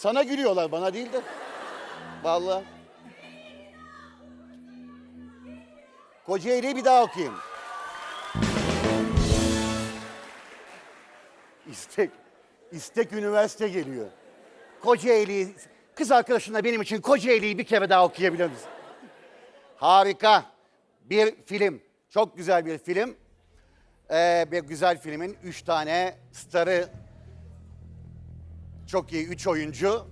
Sana gülüyorlar bana değil de. Vallahi. Kocaeli'yi bir daha okuyayım. İstek. İstek üniversite geliyor. Kocaeli, kız arkadaşınla benim için Kocaeli'yi bir kere daha okuyabilir misin? Harika bir film. Çok güzel bir film. Ee, bir güzel filmin üç tane starı çok iyi üç oyuncu.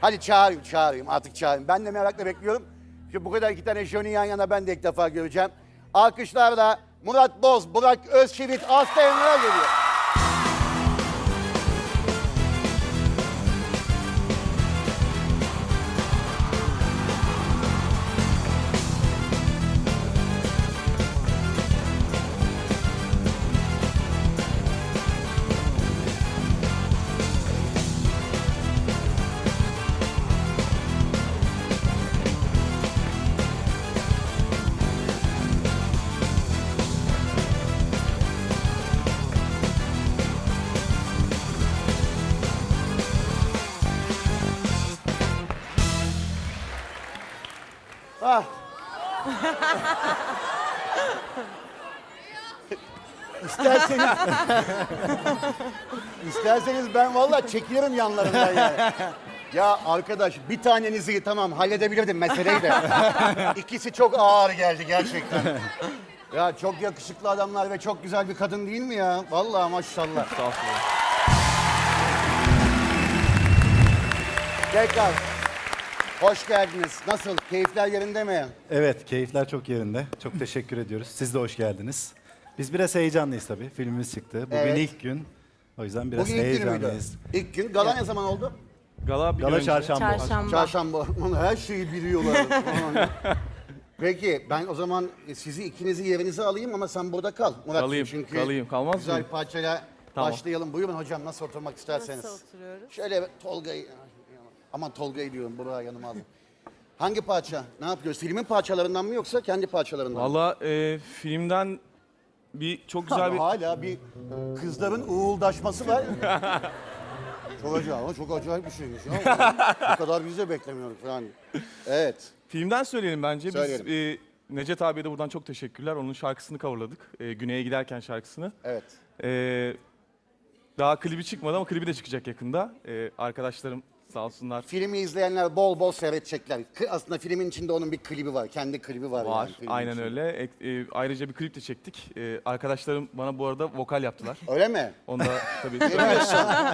Hadi çağırayım, çağırayım. Artık çağırayım. Ben de merakla bekliyorum. Şimdi bu kadar iki tane Johnny yan yana ben de ilk defa göreceğim. Alkışlarla Murat Boz, Burak Özçivit, Aslı Emre geliyor. Ah. İsterseniz İsterseniz ben vallahi çekilirim yanlarından yani. Ya arkadaş bir tanenizi tamam halledebilirdim meseleyi de. İkisi çok ağır geldi gerçekten. Ya çok yakışıklı adamlar ve çok güzel bir kadın değil mi ya? Vallahi maşallah. Tekrar hoş geldiniz. Nasıl? Keyifler yerinde mi? Evet, keyifler çok yerinde. Çok teşekkür ediyoruz. Siz de hoş geldiniz. Biz biraz heyecanlıyız tabii. Filmimiz çıktı. Bugün Evet. ilk gün. O yüzden biraz Bugün ilk günü müydü? heyecanlıyız. İlk gün. Gala ne zaman oldu? Gala bir Gala gün önce. çarşamba. Çarşamba. Çarşamba. Ulan Her şeyi biliyorlar. Aman. Peki ben o zaman sizi ikinizi yerinize alayım ama sen burada kal. Murat Kalayım, çünkü kalayım. Kalmaz güzel mıyım? parçayla Tamam. başlayalım. Buyurun hocam nasıl oturmak isterseniz. Nasıl oturuyoruz? Şöyle Tolga'yı... Aman Tolga'yı diyorum buraya yanıma alın. Hangi parça? Ne yapıyoruz? Filmin parçalarından mı yoksa kendi parçalarından mı? Valla e, filmden bir çok güzel bir... Hala bir kızların uğuldaşması var. çok acayip ama çok acayip bir şeymiş. Ya. Bu kadar biz de beklemiyorduk falan. Evet. Filmden söyleyelim bence. Söyleyelim. Biz e, Necet abiye de buradan çok teşekkürler. Onun şarkısını coverladık. E, Güney'e giderken şarkısını. Evet. E, daha klibi çıkmadı ama klibi de çıkacak yakında. E, arkadaşlarım sağ olsunlar. Filmi izleyenler bol bol seyredecekler. Kı- Aslında filmin içinde onun bir klibi var. Kendi klibi var. Var. yani filmin Aynen içinde. öyle. E, e, ayrıca bir klip de çektik. E, arkadaşlarım bana bu arada vokal yaptılar. Öyle mi? Onu da tabii.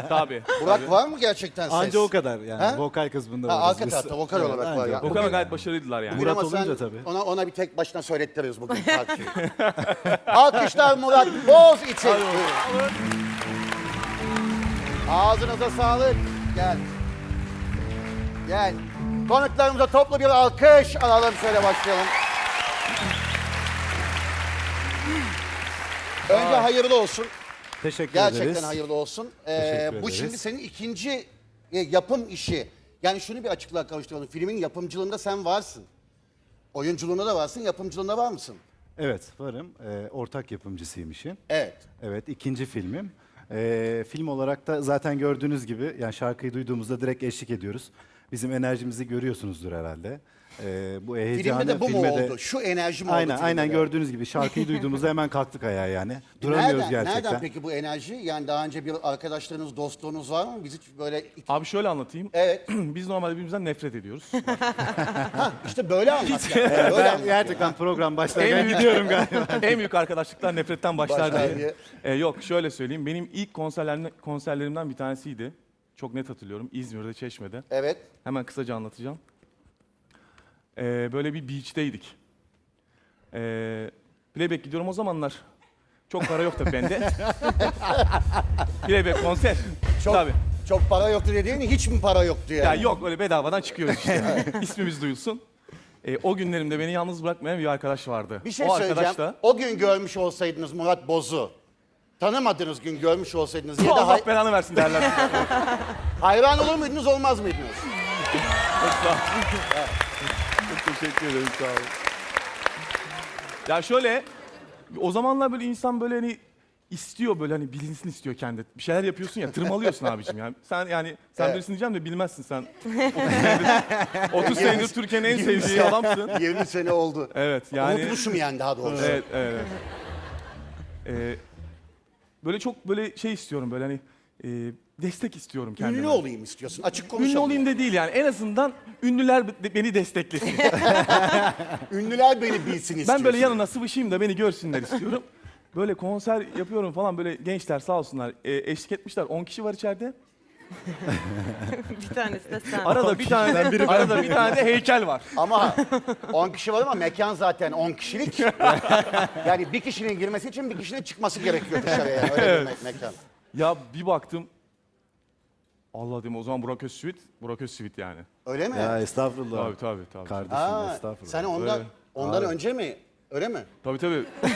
Tabii. Burak var mı gerçekten ses? Anca o kadar yani. Ha? Vokal kısmında Ha, varız arka biz. tarafta vokal Evet, olarak var anca. ya. Vokal ama gayet başarılıydılar yani. Bugün Murat ama sen olunca tabii. Ona, ona bir tek başına söylettiririz bugün parçayı. Alkışlar Murat Boz için. Ağzınıza sağlık. Gel. Gel. Konuklarımıza toplu bir alkış alalım şöyle başlayalım. Önce hayırlı olsun. Teşekkür Gerçekten ederiz. hayırlı olsun. Ee, Teşekkür bu ederiz. şimdi senin ikinci e, yapım işi. Yani şunu bir açıklığa kavuşturalım. Filmin yapımcılığında sen varsın. Oyunculuğunda da varsın, yapımcılığında var mısın? Evet, varım. Ee, ortak yapımcısıyım işin. Evet. Evet, ikinci filmim. Ee, film olarak da zaten gördüğünüz gibi yani şarkıyı duyduğumuzda direkt eşlik ediyoruz. Bizim enerjimizi görüyorsunuzdur herhalde. Ee, bu heyecanı Filmde de bu mu oldu? Şu enerji mi oldu Aynen, filmde aynen gördüğünüz gibi şarkıyı duyduğumuzda hemen kalktık ayağa yani. Duramıyoruz Nereden, gerçekten. nereden peki bu enerji? Yani daha önce bir arkadaşlarınız, dostluğunuz var mı? Biz hiç böyle... Abi şöyle anlatayım. Evet. Biz normalde birbirimizden nefret ediyoruz. İşte böyle anlat. yani. Böyle Ben anlat. gerçekten program En başlarken büyük- gidiyorum galiba. en büyük arkadaşlıklar nefretten başlar Başlar diye. diye. Ee, yok şöyle söyleyeyim. Benim ilk konserlerimden, konserlerimden bir tanesiydi. Çok net hatırlıyorum. İzmir'de, Çeşme'de. Evet. Hemen kısaca anlatacağım. Ee, böyle bir beach'teydik. Ee, playback gidiyorum o zamanlar. Çok para yok tabii bende. playback konser. Çok, Tabii. çok para yoktu dediğin hiç mi para yoktu yani? Ya yok öyle bedavadan çıkıyoruz işte. İsmimiz duyulsun. Ee, o günlerimde beni yalnız bırakmayan bir arkadaş vardı. Bir şey o söyleyeceğim. arkadaş da O gün görmüş olsaydınız Murat Boz'u, tanımadığınız gün görmüş olsaydınız ya da Allah hay- belanı versin derler. hayran olur muydunuz olmaz mıydınız? Teşekkür ederim sağ olun. Ya şöyle o zamanlar böyle insan böyle hani istiyor böyle hani bilinsin istiyor kendi. Bir şeyler yapıyorsun ya tırmalıyorsun abicim yani. Sen yani sen Evet. bilirsin diyeceğim de bilmezsin sen. 30 senedir, 30 senedir Türkiye'nin en sevdiği adamsın. 20 sene oldu. Evet yani. Unutmuşum yani daha doğrusu. Evet, evet. evet. Ee, böyle çok böyle şey istiyorum böyle hani e, destek istiyorum kendime. Ünlü olayım istiyorsun. Açık konuşalım. Ünlü olayım da değil yani. En azından ünlüler be- beni desteklesin. Ünlüler beni bilsin istiyorsun. ben böyle yanına sıvışayım da beni görsünler istiyorum. Böyle konser yapıyorum falan böyle gençler sağ olsunlar e, eşlik etmişler. 10 kişi var içeride. Bir tanesi de sen. Arada bir tane de, arada bir tane de heykel var. Ama 10 kişi var ama mekan zaten 10 kişilik. yani bir kişinin girmesi için bir kişinin çıkması gerekiyor dışarıya. Öyle bir me- mekan. Ya bir baktım. Allah dedim o zaman Burak Özçivit. Burak Özçivit yani. Öyle mi? Ya estağfurullah. Tabii tabii tabii. Kardeşim Aa, estağfurullah. sen ondan Öyle. ondan önce mi? Öyle mi? Tabii tabii.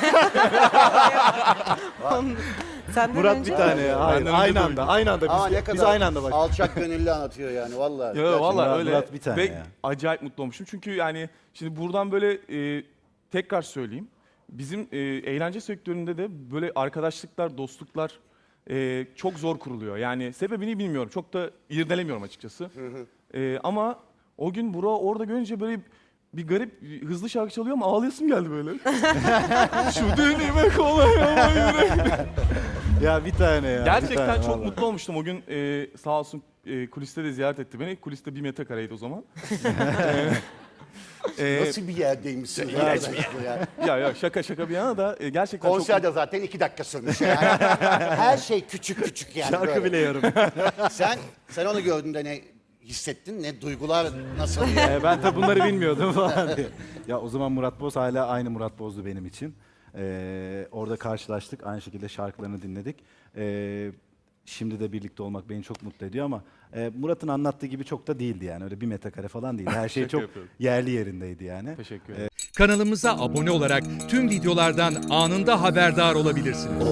Senden Murat önce bir tane ya. Hayır, Benden önce aynı tabii anda, aynı anda biz, ne kadar biz aynı anda bak. alçak gönüllü anlatıyor yani vallahi. Ya Gerçekten. vallahi Murat- öyle. Murat bir tane Ve ya. acayip mutlu olmuşum. Çünkü yani şimdi buradan böyle e, tekrar söyleyeyim. Bizim e, eğlence sektöründe de böyle arkadaşlıklar, dostluklar e, çok zor kuruluyor. Yani sebebini bilmiyorum. Çok da irdelemiyorum açıkçası. E, ama o gün Burak'ı orada görünce böyle bir garip bir hızlı şarkı çalıyor ama ağlayasım geldi böyle. Şu döneme kolay ama yürek. Ya bir tane ya. Gerçekten tane, çok vallahi. mutlu olmuştum o gün. e, sağ olsun e, kuliste de ziyaret etti beni. Kuliste bir metrekareydi o zaman. E, Nasıl bir yerdeymişsin? İğrenç bir yer. ya ya şaka şaka bir yana da e, gerçekten çok Konser de zaten iki dakika sürmüş yani. Her şey küçük küçük yani. Şarkı böyle. bile yarım. Sen sen onu gördüğünde ne hissettin? Ne duygular nasıl? yani? Ee, ben tabi bunları bilmiyordum falan diye. Ya o zaman Murat Boz hala aynı Murat Boz'du benim için. Ee, orada karşılaştık. Aynı şekilde şarkılarını dinledik. Ee, şimdi de birlikte olmak beni çok mutlu ediyor ama e, Murat'ın anlattığı gibi çok da değildi yani. Öyle bir metrekare falan değil. Her şey çok yapıyorum. yerli yerindeydi yani. teşekkür ederim. Kanalımıza abone olarak tüm videolardan anında haberdar olabilirsiniz.